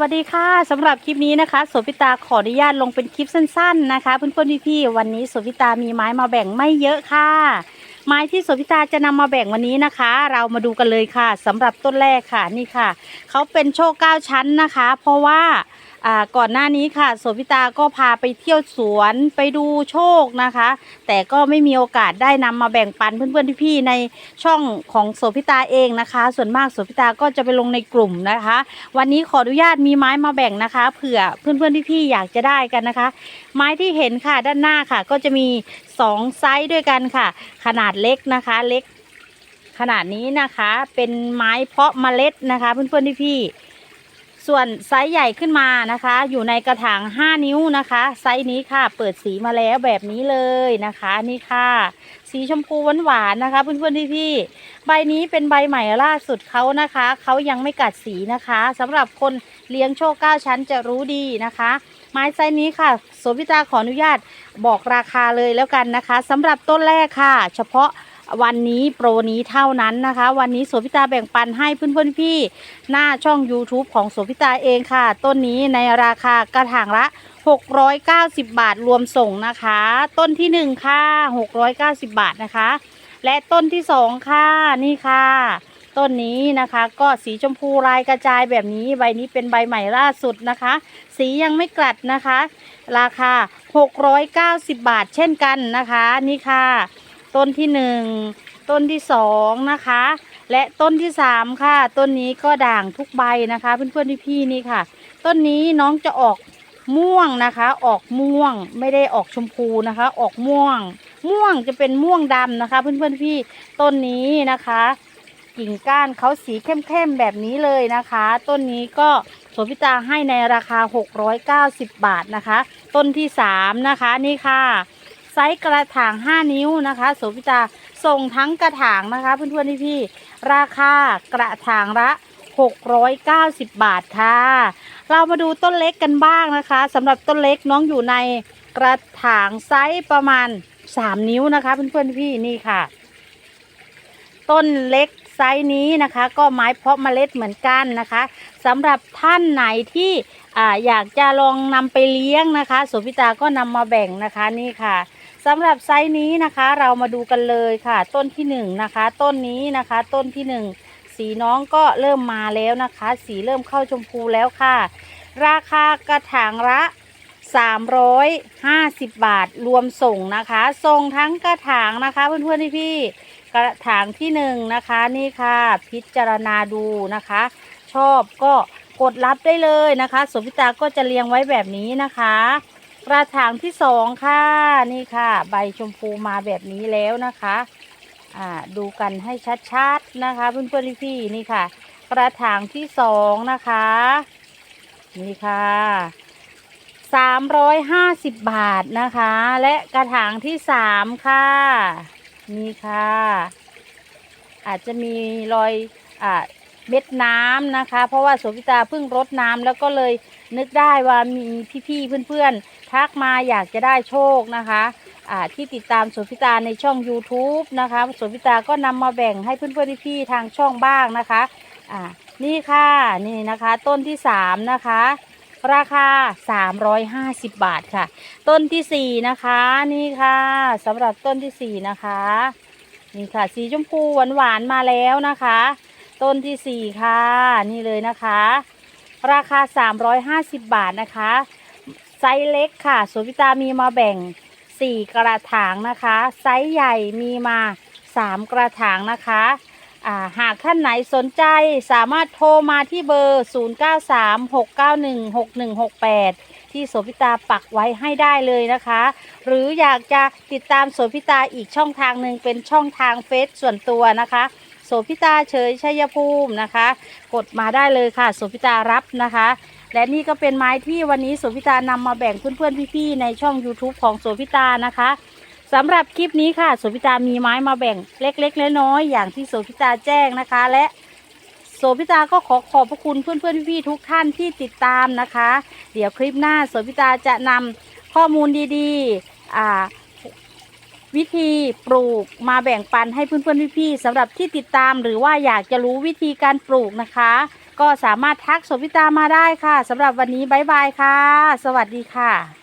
วัสดีค่ะสำหรับคลิปนี้นะคะโสพิตาขออนุญาตลงเป็นคลิปสั้น ๆนะคะ เพื่อนๆพี่ๆวันนี้โสพิตามีไม้มาแบ่งไม่เยอะค่ะ ไม้ที่โสพิตาจะนำมาแบ่งวันนี้นะคะ เรามาดูกันเลยค่ะสำหรับต้นแรกค่ะนี่ค่ะเขาเป็นโชคเก้าชั้นนะคะ เพราะว่า ก่อนหน้านี้ค่ะโสภิตาก็พาไปเที่ยวสวนไปดูโชคนะคะ แต่ก็ไม่มีโอกาสได้นำมาแบ่งปันเพื่อนๆพี่ๆในช่องของโสภิตาเองนะคะ ส่วนมากโสภิตาก็จะไปลงในกลุ่มนะคะ วันนี้ขออนุญาตมีไม้มาแบ่งนะคะเผื่อเพื่อนๆพี่ๆอยากจะได้กันนะคะ ไม้ที่เห็นค่ะด้านหน้าค่ะ ก็จะมีสองไซส์ด้วยกันค่ะ ขนาดเล็กนะคะเล็กขนาดนี้นะคะเป็นไม้เพาะเมล็ดนะคะ เพื่อนๆพี่ๆ ส่วนไซส์ใหญ่ขึ้นมานะคะ อยู่ในกระถาง 5 นิ้วนะคะ ไซส์นี้ค่ะเปิดสีมาแล้วแบบนี้เลยนะคะนี่ค่ะ สีชมพูหวานๆนะคะ เพื่อนๆพี่ๆใบนี้เป็นใบใหม่ล่าสุดเขานะคะเขายังไม่กัดสีนะคะสำหรับคนเลี้ยงโชคเก้าชั้นจะรู้ดีนะคะ ไม้ไซส์นี้ค่ะโสภิตาขออนุญาตบอกราคาเลยแล้วกันนะคะสำหรับต้นแรกค่ะ เฉพาะ วันนี้โปรนี้เท่านั้นนะคะ วันนี้โสภิตาแบ่งปันให้เพื่อนๆพี่หน้าช่อง YouTube ของโสภิตาเองค่ะ ต้นนี้ในราคากระถางละ 690 บาทรวมส่งนะคะ ต้นที่หนึ่งค่ะ 690 บาทนะคะ และต้นที่สองค่ะนี่ค่ะต้นนี้นะคะก็สีชมพูลายกระจายแบบนี้ใบนี้เป็นใบใหม่ล่าสุดนะคะ สียังไม่กลัดนะคะ ราคา 690 บาทเช่นกันนะคะ นี่ค่ะ ต้นที่หนึ่งต้นที่สองนะคะ และต้นที่สามค่ะ ต้นนี้ก็ด่างทุกใบนะคะ เพื่อนๆพี่ๆนี่ค่ะ ต้นนี้น้องจะออกม่วงนะคะ ออกม่วงไม่ได้ออกชมพูนะคะ ออกม่วง ม่วงจะเป็นม่วงดำนะคะ เพื่อนๆพี่ต้นนี้นะคะ กิ่งก้านเขาสีเข้มๆแบบนี้เลยนะคะ ต้นนี้ก็โสพิตาให้ในราคา 690 บาทนะคะ ต้นที่ 3 นะคะนี่ค่ะ ไซส์กระถาง 5 นิ้วนะคะโสพิตาส่งทั้งกระถางนะคะเพื่อนๆพี่ๆราคากระถางละ 690 บาทค่ะ เรามาดูต้นเล็กกันบ้างนะคะสำหรับต้นเล็กน้องอยู่ในกระถางไซส์ประมาณ 3 นิ้วนะคะเพื่อนๆพี่นี่ค่ะ ต้นเล็กไซส์นี้นะคะก็ไม้เพาะเมล็ดเหมือนกันนะคะสำหรับท่านไหนที่ออยากจะลองนำไปเลี้ยงนะคะโสพิตาก็นำมาแบ่งนะคะนี่ค่ะ สำหรับไซส์นี้นะคะเรามาดูกันเลยค่ะ ต้นที่หนึ่งนะคะ ต้นนี้นะคะ ต้นที่หนึ่งสีน้องก็เริ่มมาแล้วนะคะ สีเริ่มเข้าชมพูแล้วค่ะ ราคากระถางละ350 บาทรวมส่งนะคะ ส่งทั้งกระถางนะคะเพื่อนๆพี่ๆกระถางที่หนึ่งนะคะนี่ค่ะ พิจารณาดูนะคะ ชอบก็กดรับได้เลยนะคะสมพิตาก็จะเรียงไว้แบบนี้นะคะ กระถางที่สองค่ะ นี่ค่ะ ใบชมพูมาแบบนี้แล้วนะคะ อ่า ดูกันให้ชัดๆนะคะ เพื่อนๆพี่ๆนี่ค่ะ กระถางที่สองนะคะ นี่ค่ะสามร้อยห้าสิบบาทนะคะ และกระถางที่สามค่ะ นี่ค่ะ อาจจะมีรอย อ่า เม็ดน้ำนะคะ เพราะว่าโสภิตาเพิ่งรดน้ำแล้วก็เลยนึกได้ว่ามีพี่ๆเพื่อนๆทักมาอยากจะได้โชคนะคะที่ติดตามโสภิตาในช่อง YouTube นะคะโสภิตาก็นำมาแบ่งให้เพื่อนๆพี่ๆทางช่องบ้างนะคะอ่านี่ค่ะนี่นะคะ ต้นที่สามนะคะ ราคา 350 บาทค่ะ ต้นที่สี่นะคะนี่ค่ะสำหรับต้นที่สี่นะคะนี่ค่ะสีชมพูหวานๆมาแล้วนะคะ ต้นที่สี่ค่ะ นี่เลยนะคะ ราคา350บบาทนะคะ ไซส์เล็กค่ะสวนพิตามีมาแบ่ง4กระถางนะคะ ไซส์ใหญ่มีมา3กระถางนะคะาหากท่านไหนสนใจสามารถโทรมาที่เบอร์ 0936916168 ที่โสพิตาปักไว้ให้ได้เลยนะคะ หรืออยากจะติดตามโสพิตาอีกช่องทางหนึ่งเป็นช่องทางเฟซส่วนตัวนะคะ สพิตาเฉยชัยภูมินะคะ กดมาได้เลยค่ะโสพิตารับนะคะ และนี่ก็เป็นไม้ที่วันนี้โสพิตานำมาแบ่งเพื่อนๆพี่ๆในช่อง YouTube ของโสพิตานะคะสำหรับคลิปนี้ค่ะโสพิตามีไม้มาแบ่งเล็กๆน้อยๆอย่างที่โสพิตาแจ้งนะคะ และโสพิตาก็ขอขอบพระคุณเพื่อนๆพี่ๆทุกท่านที่ติดตามนะคะ เดี๋ยวคลิปหน้าโสพิตาจะนำข้อมูลดีๆอ่า วิธีปลูกมาแบ่งปันให้เพื่อนๆพี่ๆสำหรับที่ติดตามหรือว่าอยากจะรู้วิธีการปลูกนะคะ ก็สามารถทักสวิตามาได้ค่ะสำหรับวันนี้บ๊ายบายค่ะ สวัสดีค่ะ